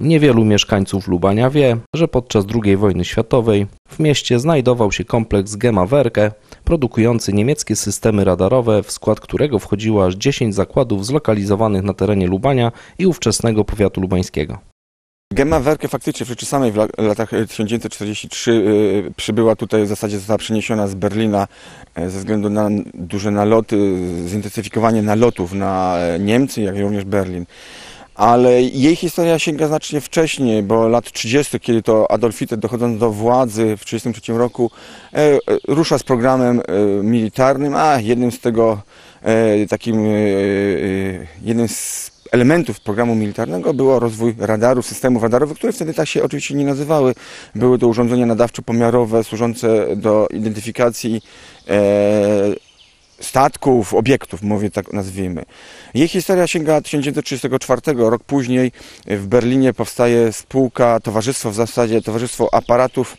Niewielu mieszkańców Lubania wie, że podczas II wojny światowej w mieście znajdował się kompleks Gemawerke, produkujący niemieckie systemy radarowe, w skład którego wchodziło aż 10 zakładów zlokalizowanych na terenie Lubania i ówczesnego powiatu lubańskiego. Gemma Werke faktycznie w rzeczy samej w latach 1943 y, przybyła tutaj, w zasadzie została przeniesiona z Berlina e, ze względu na duże naloty, zintensyfikowanie nalotów na e, Niemcy, jak również Berlin. Ale jej historia sięga znacznie wcześniej, bo lat 30., kiedy to Adolf Hitler dochodząc do władzy w 1933 roku e, rusza z programem militarnym, a jednym z tego takim jednym z elementów programu militarnego było rozwój radarów, systemów radarowych, które wtedy tak się oczywiście nie nazywały. Były to urządzenia nadawczo-pomiarowe służące do identyfikacji e, statków, obiektów, mówię tak nazwijmy. Jej historia sięga 1934, rok później w Berlinie powstaje spółka, towarzystwo w zasadzie, towarzystwo aparatów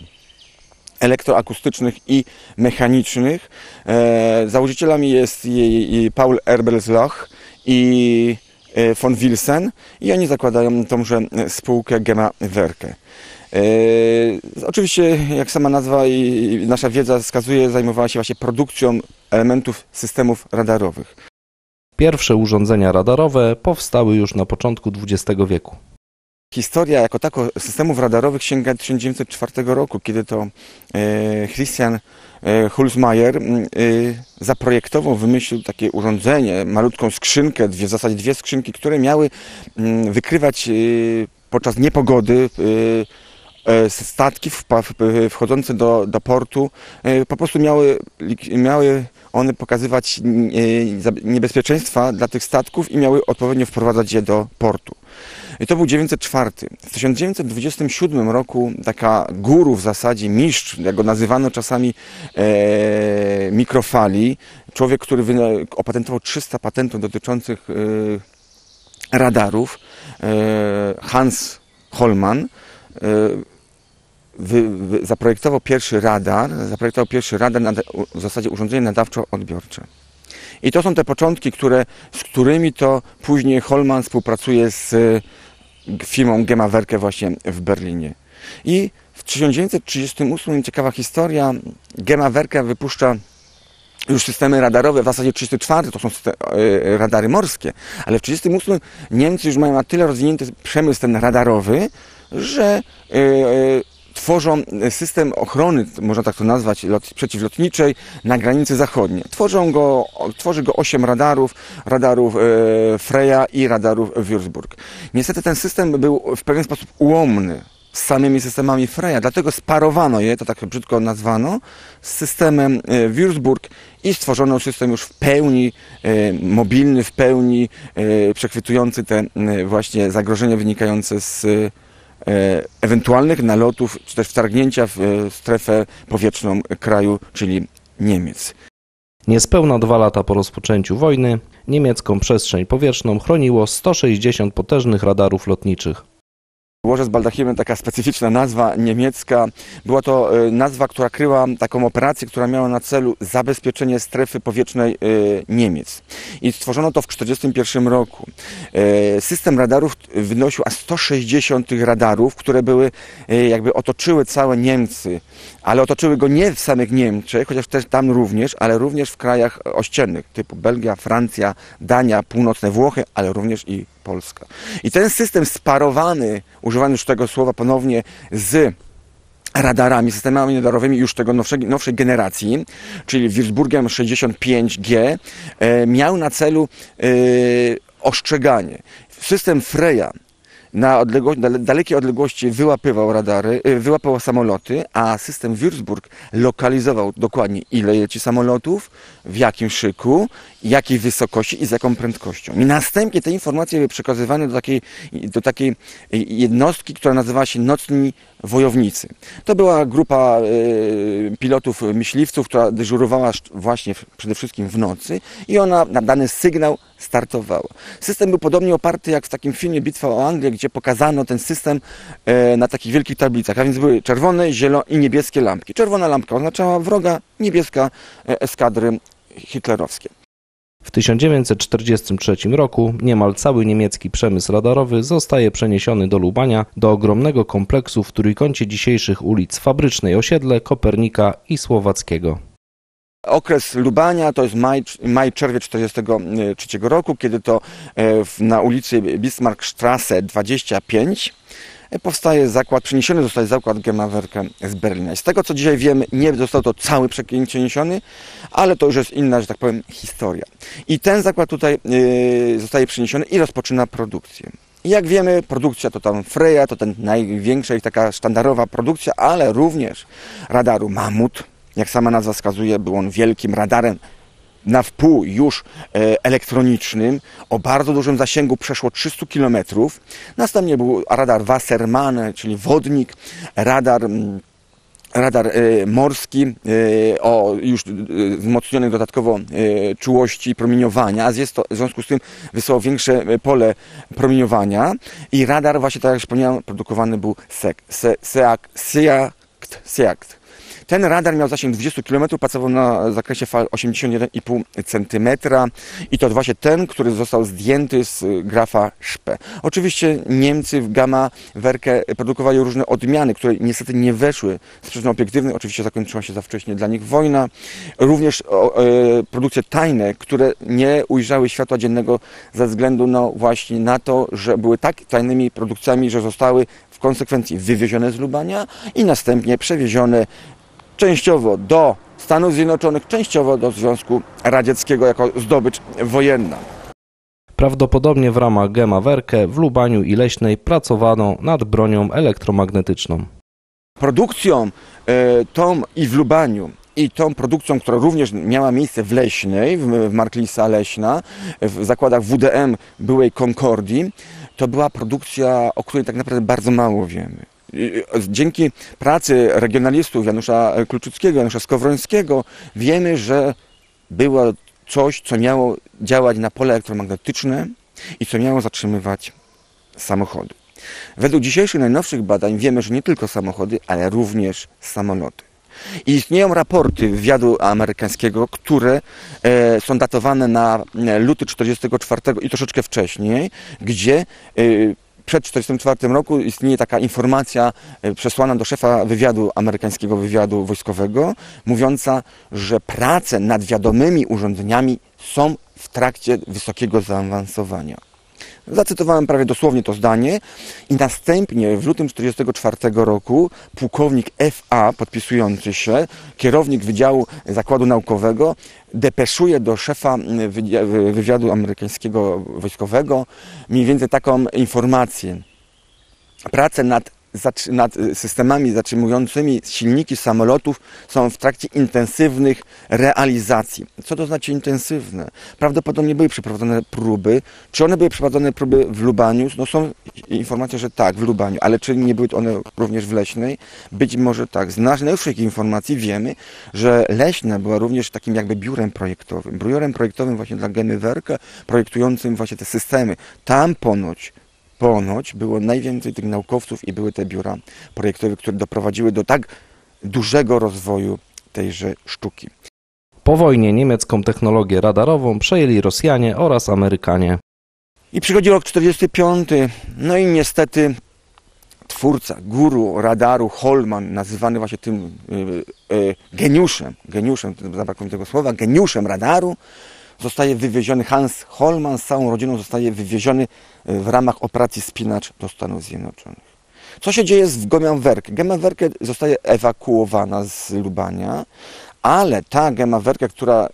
elektroakustycznych i mechanicznych. E, założycielami jest jej, jej Paul Erbelsloch i E, von Wilsen i oni zakładają tąże spółkę Gema Werke. E, oczywiście, jak sama nazwa i nasza wiedza wskazuje, zajmowała się właśnie produkcją elementów systemów radarowych. Pierwsze urządzenia radarowe powstały już na początku XX wieku. Historia jako tako systemów radarowych sięga 1904 roku, kiedy to e, Christian e, Hulsmayer zaprojektował, wymyślił takie urządzenie, malutką skrzynkę, dwie, w zasadzie dwie skrzynki, które miały wykrywać podczas niepogody statki wchodzące do, do portu, po prostu miały, miały one pokazywać niebezpieczeństwa dla tych statków i miały odpowiednio wprowadzać je do portu. I to był 904. W 1927 roku taka guru w zasadzie, mistrz, jak go nazywano czasami e, mikrofali, człowiek, który opatentował 300 patentów dotyczących e, radarów, e, Hans Holman, e, wy, wy, zaprojektował pierwszy radar, zaprojektował pierwszy radar, na, w zasadzie urządzenie nadawczo-odbiorcze. I to są te początki, które, z którymi to później Holman współpracuje z firmą Gemawerke właśnie w Berlinie. I w 1938 ciekawa historia, Gemawerke wypuszcza już systemy radarowe, w zasadzie 34 to są e, radary morskie, ale w 38 Niemcy już mają na tyle rozwinięty przemysł ten radarowy, że e, e, tworzą system ochrony, można tak to nazwać, lot, przeciwlotniczej na granicy zachodniej. Tworzą go, tworzy go 8 radarów, radarów e, Freya i radarów Würzburg. Niestety ten system był w pewien sposób ułomny z samymi systemami Freya, dlatego sparowano je, to tak brzydko nazwano, z systemem Würzburg i stworzono system już w pełni mobilny, w pełni przechwytujący te właśnie zagrożenia wynikające z ewentualnych nalotów czy też wtargnięcia w e, strefę powietrzną kraju, czyli Niemiec. Niespełna dwa lata po rozpoczęciu wojny niemiecką przestrzeń powietrzną chroniło 160 potężnych radarów lotniczych. Łoże z baldachimem, taka specyficzna nazwa niemiecka. Była to e, nazwa, która kryła taką operację, która miała na celu zabezpieczenie strefy powietrznej e, Niemiec. I stworzono to w 1941 roku. E, system radarów wynosił aż 160 tych radarów, które były, jakby otoczyły całe Niemcy, ale otoczyły go nie w samych Niemczech, chociaż też tam również, ale również w krajach ościennych, typu Belgia, Francja, Dania, północne Włochy, ale również i Polska. I ten system sparowany, używany już tego słowa ponownie, z radarami, systemami radarowymi już tego nowszej, nowszej generacji, czyli Würzburgiem 65G, e, miał na celu e, ostrzeganie. System Freya na, odległość, na dalekiej odległości wyłapywał radary, y, wyłapywał samoloty, a system Würzburg lokalizował dokładnie ile leci samolotów, w jakim szyku, jakiej wysokości i z jaką prędkością. I następnie te informacje były przekazywane do takiej, do takiej jednostki, która nazywała się Nocni Wojownicy. To była grupa y, pilotów myśliwców, która dyżurowała właśnie przede wszystkim w nocy i ona na dany sygnał startowała. System był podobnie oparty jak w takim filmie Bitwa o Anglię, gdzie pokazano ten system e, na takich wielkich tablicach, a więc były czerwone, zielone i niebieskie lampki. Czerwona lampka oznaczała wroga, niebieska eskadry hitlerowskie. W 1943 roku niemal cały niemiecki przemysł radarowy zostaje przeniesiony do Lubania, do ogromnego kompleksu w trójkącie dzisiejszych ulic Fabrycznej Osiedle, Kopernika i Słowackiego. Okres Lubania to jest maj, maj czerwiec 1943 roku, kiedy to e, na ulicy Bismarckstrasse 25 e, powstaje zakład, przeniesiony zostaje zakład Gemawerke z Berlina. Z tego co dzisiaj wiemy, nie został to cały przeniesiony, ale to już jest inna, że tak powiem, historia. I ten zakład tutaj e, zostaje przeniesiony i rozpoczyna produkcję. Jak wiemy, produkcja to tam Freya, to ten największa i taka sztandarowa produkcja, ale również radaru Mamut. Jak sama nazwa wskazuje, był on wielkim radarem na wpół już e, elektronicznym, o bardzo dużym zasięgu, przeszło 300 km. Następnie był radar Wasserman, czyli wodnik, radar mm, radar e, morski e, o już wzmocnionej dodatkowo czułości promieniowania, a jest to w związku z tym wysyłał większe pole promieniowania i radar właśnie tak jak wspomniałem produkowany był SEACT, SEACT. Ten radar miał zasięg 20 km, pracował na zakresie fal 81,5 cm i to właśnie ten, który został zdjęty z y, grafa SPE. Oczywiście Niemcy w Gamma Werke produkowali różne odmiany, które niestety nie weszły z przyczyn obiektywnych. Oczywiście zakończyła się za wcześnie dla nich wojna. Również e, produkcje tajne, które nie ujrzały światła dziennego ze względu no właśnie na to, że były tak tajnymi produkcjami, że zostały w konsekwencji wywiezione z Lubania i następnie przewiezione częściowo do Stanów Zjednoczonych, częściowo do Związku Radzieckiego jako zdobycz wojenna. Prawdopodobnie w ramach Gema Werke w Lubaniu i Leśnej pracowano nad bronią elektromagnetyczną. Produkcją e, tą i w Lubaniu i tą produkcją, która również miała miejsce w Leśnej, w, w Marklisa Leśna, w zakładach WDM byłej Concordii, to była produkcja, o której tak naprawdę bardzo mało wiemy. Dzięki pracy regionalistów Janusza Kluczyckiego, Janusza Skowrońskiego wiemy, że było coś, co miało działać na pole elektromagnetyczne i co miało zatrzymywać samochody. Według dzisiejszych najnowszych badań wiemy, że nie tylko samochody, ale również samoloty. I istnieją raporty wywiadu amerykańskiego, które e, są datowane na e, luty 44 i troszeczkę wcześniej, gdzie e, przed 1944 roku istnieje taka informacja e, przesłana do szefa wywiadu amerykańskiego wywiadu wojskowego, mówiąca, że prace nad wiadomymi urządzeniami są w trakcie wysokiego zaawansowania. Zacytowałem prawie dosłownie to zdanie i następnie w lutym 1944 roku pułkownik FA podpisujący się, kierownik Wydziału Zakładu Naukowego depeszuje do szefa wywiadu amerykańskiego wojskowego mniej więcej taką informację. Prace nad, nad systemami zatrzymującymi silniki samolotów są w trakcie intensywnych realizacji. Co to znaczy intensywne? Prawdopodobnie były przeprowadzone próby. Czy one były przeprowadzone próby w Lubaniu? No są informacje, że tak, w Lubaniu, ale czy nie były one również w Leśnej? Być może tak. Z najnowszych informacji wiemy, że Leśna była również takim jakby biurem projektowym. Biurem projektowym właśnie dla Gemy Werke, projektującym właśnie te systemy. Tam ponoć ponoć było najwięcej tych naukowców i były te biura projektowe, które doprowadziły do tak dużego rozwoju tejże sztuki. Po wojnie niemiecką technologię radarową przejęli Rosjanie oraz Amerykanie. I przychodzi rok 45, no i niestety twórca, guru radaru Holman, nazywany właśnie tym y, y, geniuszem, geniuszem, zabrakło mi tego słowa, geniuszem radaru, zostaje wywieziony, Hans Holman z całą rodziną zostaje wywieziony y, w ramach operacji Spinacz do Stanów Zjednoczonych. Co się dzieje z Gemmenwerke? Gemmenwerke zostaje ewakuowana z Lubania, ale ta Gemmenwerke, która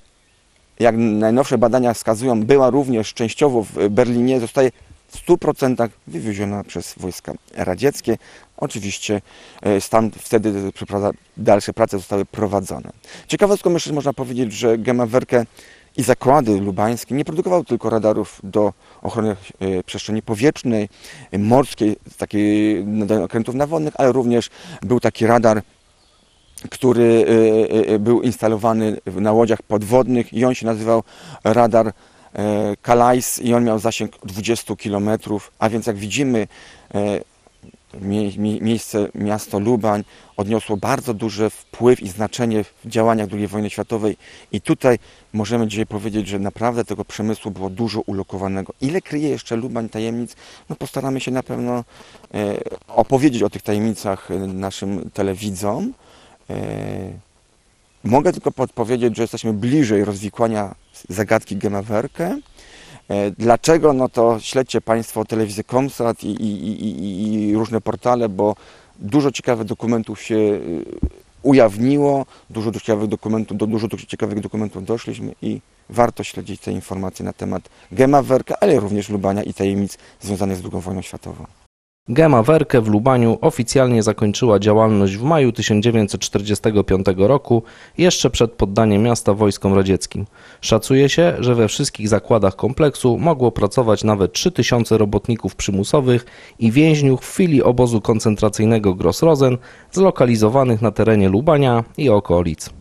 jak najnowsze badania wskazują, była również częściowo w Berlinie, zostaje w 100% wywieziona przez wojska radzieckie. Oczywiście e, tam wtedy dalsze prace zostały prowadzone. Ciekawostką jeszcze można powiedzieć, że Gemmenwerke i zakłady lubańskie nie produkowały tylko radarów do ochrony e, przestrzeni powietrznej, e, morskiej, takiej do okrętów nawodnych, ale również był taki radar który e, był instalowany na łodziach podwodnych i on się nazywał radar Calais i on miał zasięg 20 km, a więc jak widzimy miejsce, miasto Lubań odniosło bardzo duży wpływ i znaczenie w działaniach II wojny światowej i tutaj możemy dzisiaj powiedzieć, że naprawdę tego przemysłu było dużo ulokowanego. Ile kryje jeszcze Lubań tajemnic? No postaramy się na pewno e, opowiedzieć o tych tajemnicach e, naszym telewidzom. E, mogę tylko podpowiedzieć, że jesteśmy bliżej rozwikłania zagadki Gemawerkę. E, Dlaczego? No to śledźcie Państwo telewizję Komsat i, i, i, i różne portale, bo dużo ciekawych dokumentów się y, ujawniło, dużo ciekawych dokumentów, do dużo ciekawych dokumentów doszliśmy i warto śledzić te informacje na temat Gemawerka, ale również Lubania i tajemnic związanych z II wojną światową. Gema Werke w Lubaniu oficjalnie zakończyła działalność w maju 1945 roku, jeszcze przed poddaniem miasta wojskom radzieckim. Szacuje się, że we wszystkich zakładach kompleksu mogło pracować nawet 3000 robotników przymusowych i więźniów w filii obozu koncentracyjnego Gross-Rosen zlokalizowanych na terenie Lubania i okolic.